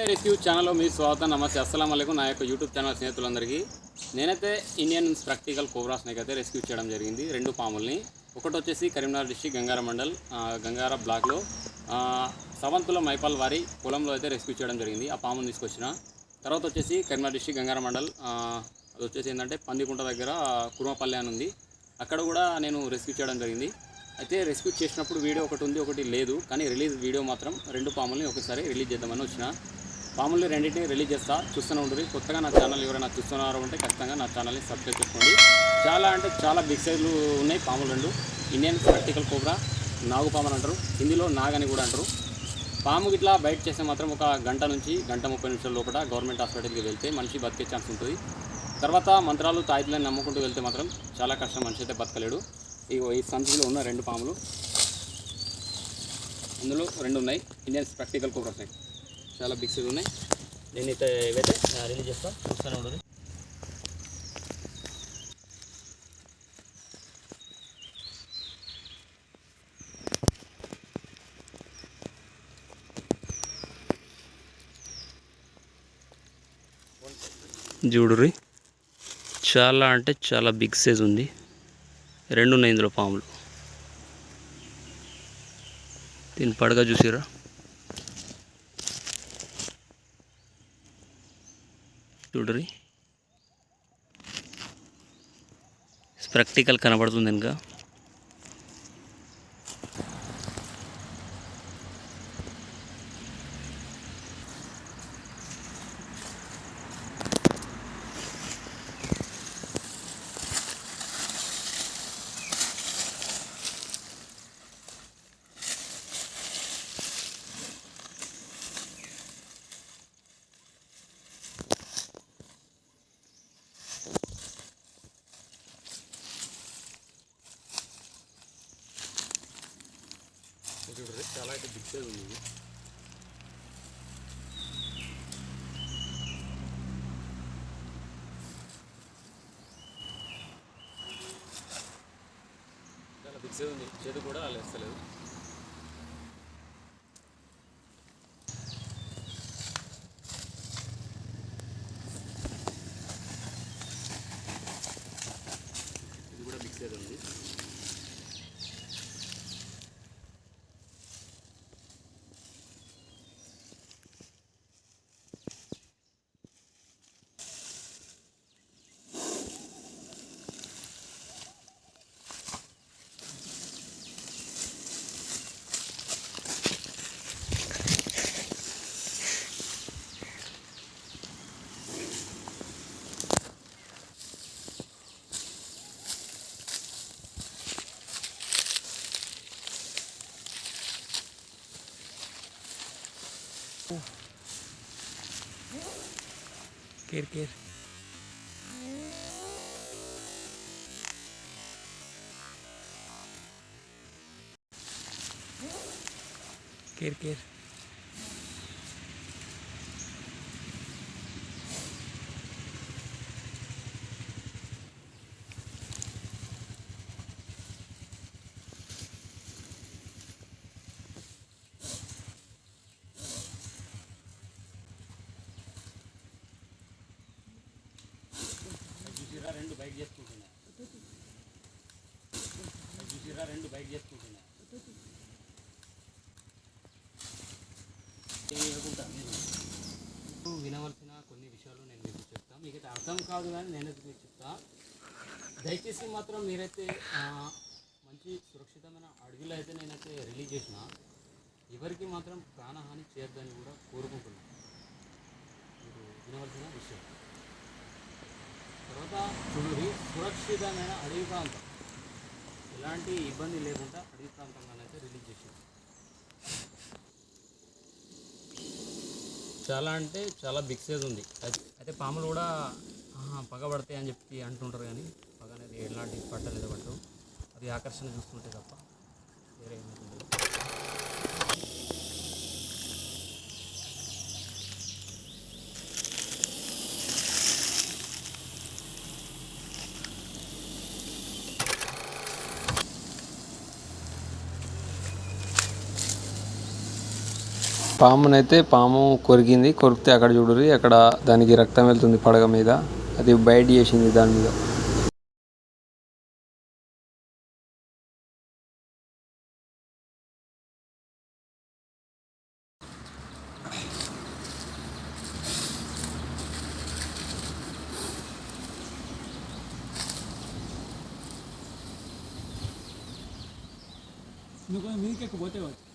By rescue ఛానల్లో మీ స్వాగతం. నమస్తే. అస్సలం అయికం నా యొక్క యూట్యూబ్ ఛానల్ స్నేహితులందరికీ. నేనైతే ఇండియన్ ప్రాక్టికల్ కోబ్రా స్నేక్ అయితే రెస్క్యూ చేయడం జరిగింది. రెండు పాముల్ని. ఒకటి వచ్చేసి కరీంనగర్ డిస్టిక్ గంగార మండల్ గంగార బ్లాక్లో. ఆ, సవంతుల మైపాల్ వారి పొలంలో అయితే రెస్క్యూ చేయడం జరిగింది. ఆ పాముని తీసుకొచ్చిన. తర్వాత వచ్చేసి కరీంనగర్ డిస్టిక్ గంగార మండల్ అది వచ్చేసి ఏంటంటే పందికుంట దగ్గర కురుమపల్లి అని ఉంది. అక్కడ కూడా నేను రెస్క్యూ చేయడం జరిగింది. అయితే రెస్క్యూ చేసినప్పుడు వీడియో ఒకటి ఉంది ఒకటి లేదు. కానీ రిలీజ్ వీడియో మాత్రం రెండు పాముల్ని ఒకసారి రిలీజ్ చేద్దామని వచ్చిన. మామూలు రెండింటిని రిలీజ్ చేస్తా చూస్తూనే ఉంటుంది. కొత్తగా నా ఛానల్ ఎవరైనా చూస్తున్నారు అంటే ఖచ్చితంగా నా ఛానల్ని సబ్స్క్రైబ్ చేసుకోండి. చాలా అంటే చాలా బిగ్ సైజులు ఉన్నాయి పాములు రెండు. ఇండియన్ ప్రాక్టికల్ కోబ్రా నాగు పాములు అని అంటారు. హిందీలో నాగ్ అని కూడా అంటారు. పాము ఇట్లా బయట చేస్తే మాత్రం ఒక గంట నుంచి గంట ముప్పై నిమిషాల లోపల గవర్నమెంట్ హాస్పిటల్కి వెళ్తే మనిషి బతికే ఛాన్స్ ఉంటుంది. తర్వాత మంత్రాలు తాయితులను నమ్ముకుంటూ వెళ్తే మాత్రం చాలా కష్టం మనిషి అయితే బతకలేడు. ఇగో ఈ సంచిలో ఉన్న రెండు పాములు. అందులో రెండు ఉన్నాయి. ఇండియన్ ప్రాక్టికల్ కోబ్రా స్నేక్ చాలా బిగ్ సైజ్ ఉన్నాయి. నేను అయితే ఇవైతే రిలీజ్ చేస్తా. చూస్తూనే ఉండదు చూడుర్రి చాలా అంటే చాలా బిగ్ సైజ్ ఉంది. రెండు ఉన్నాయి ఇందులో పాములు. దీని పడగా చూసిరా చూడరి ప్రాక్టికల్ కనబడుతుంది ఇంకా. చాలా చెడు కూడా వాళ్ళు ఇది केर केर केर केर రెండు బైక్ చేసుకుంటున్నా. చూసిరా రెండు బైక్ చేసుకుంటున్నా. ఇప్పుడు వినవలసిన కొన్ని విషయాలు నేను మీకు చెప్తాను మీకు అయితే అర్థం కాదు కానీ నేనైతే మీకు చెప్తా. దయచేసి మాత్రం మీరైతే మంచి సురక్షితమైన అడవిలో అయితే నేనైతే రిలీజ్ చేసిన ఎవరికి మాత్రం ప్రాణహాని చేయొద్దని కూడా కోరుకుంటున్నాను మీరు వినవలసిన విషయం. తర్వాత చూడురి సురక్షితమైన అడవి ప్రాంతం. ఎలాంటి ఇబ్బంది లేకుండా అడవి ప్రాంతంగానైతే రిలీజ్ చేసింది చాలా అంటే చాలా బిగ్ సైజ్ ఉంది. అయితే పాములు కూడా పగబడతాయి పగ పడతాయి అని చెప్పి అంటుంటారు కానీ పగ అనేది ఎలాంటి పట్టలేదు పట్టు అది ఆకర్షణ చూస్తుంటే తప్ప వేరే పామునైతే పాము కొరికింది కొరికితే అక్కడ చూడరు అక్కడ దానికి రక్తం వెళ్తుంది పడగ మీద. అది బయట చేసింది దాని మీద. నువ్వు మీదకి ఎక్కిపోతే వచ్చి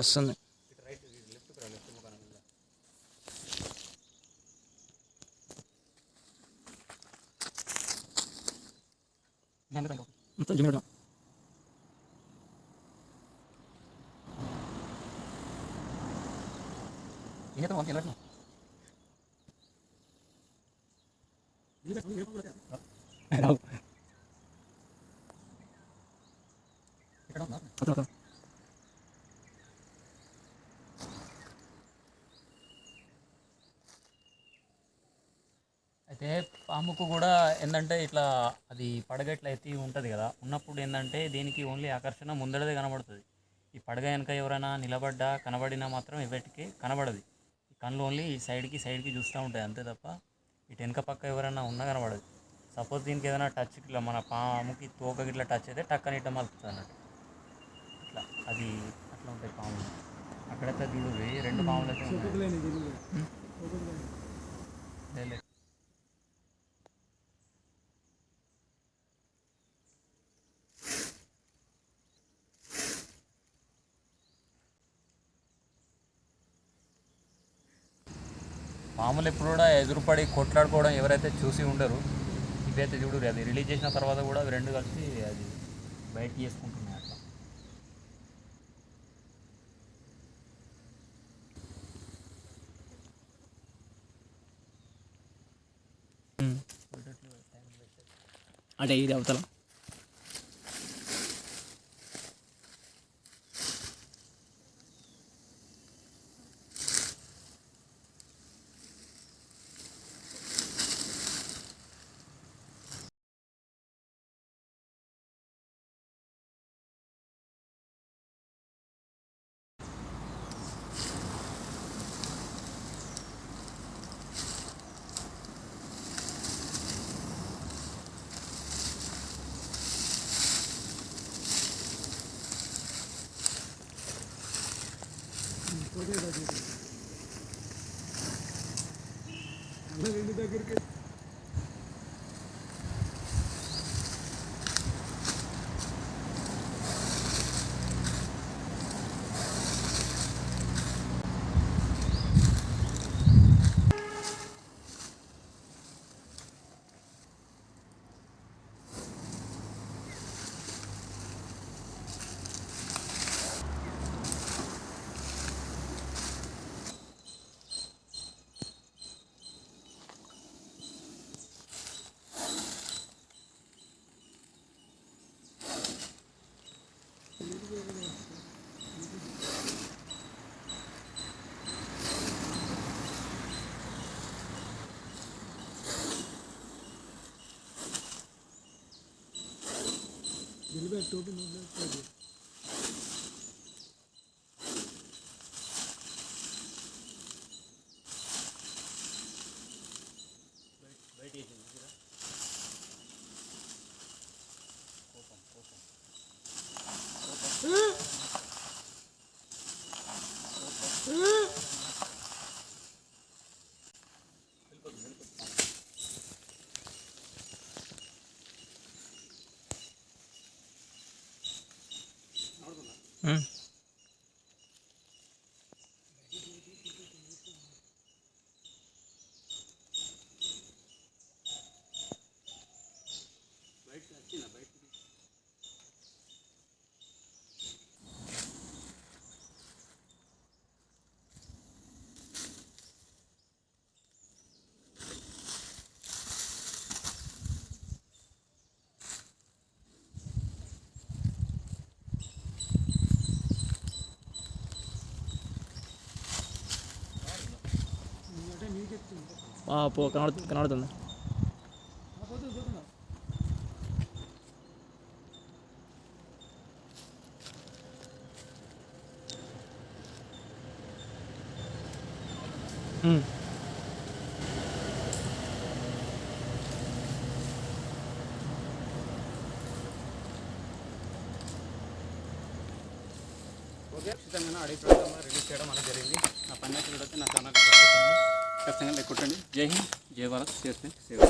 నువ్వు ఏ వస్తుంది అంతా అయితే పాముకు కూడా ఏంటంటే ఇట్లా అది పడగట్ల ఎత్తి ఉంటుంది కదా. ఉన్నప్పుడు ఏంటంటే దీనికి ఓన్లీ ఆకర్షణ ముందరదే కనబడుతుంది. ఈ పడగ వెనక ఎవరైనా నిలబడ్డా కనబడినా మాత్రం ఎవరికి కనబడదు. ఈ కళ్ళు ఓన్లీ ఈ సైడ్కి సైడ్కి చూస్తూ ఉంటాయి అంతే తప్ప ఇటు వెనక పక్క ఎవరైనా ఉన్నా కనబడదు. సపోజ్ దీనికి ఏదైనా టచ్ ఇట్లా మన పాముకి తోక ఇట్లా టచ్ అయితే టక్కని ఇట్లా మలుపుతుంది అన్నట్టు. ఇట్లా అది అట్లా ఉంటాయి పాములు. అక్కడైతే చూడు రెండు పాములు అయితే మామూలు ఎప్పుడు కూడా ఎదురుపడి కొట్లాడుకోవడం ఎవరైతే చూసి ఉండరు ఇవైతే చూడరు అది రిలీజ్ చేసిన తర్వాత కూడా అవి రెండు కలిసి అది బయట చేసుకుంటున్నాయి అట్లా. అంటే ఇది అవతల. దగ్గరికి Dilber Tobin Obler Project. బయట. పో కనబడుతుంది కనబడుతుంది ఓకే ఖచ్చితంగా అడిగి రిలీజ్ చేయడం అనేది జరిగింది. నా పని నచ్చినట్లయితే నా ఛానల్ ఖచ్చితంగా లెక్కొట్టండి జై హింద్. జై భారత్. చేస్తే సేవ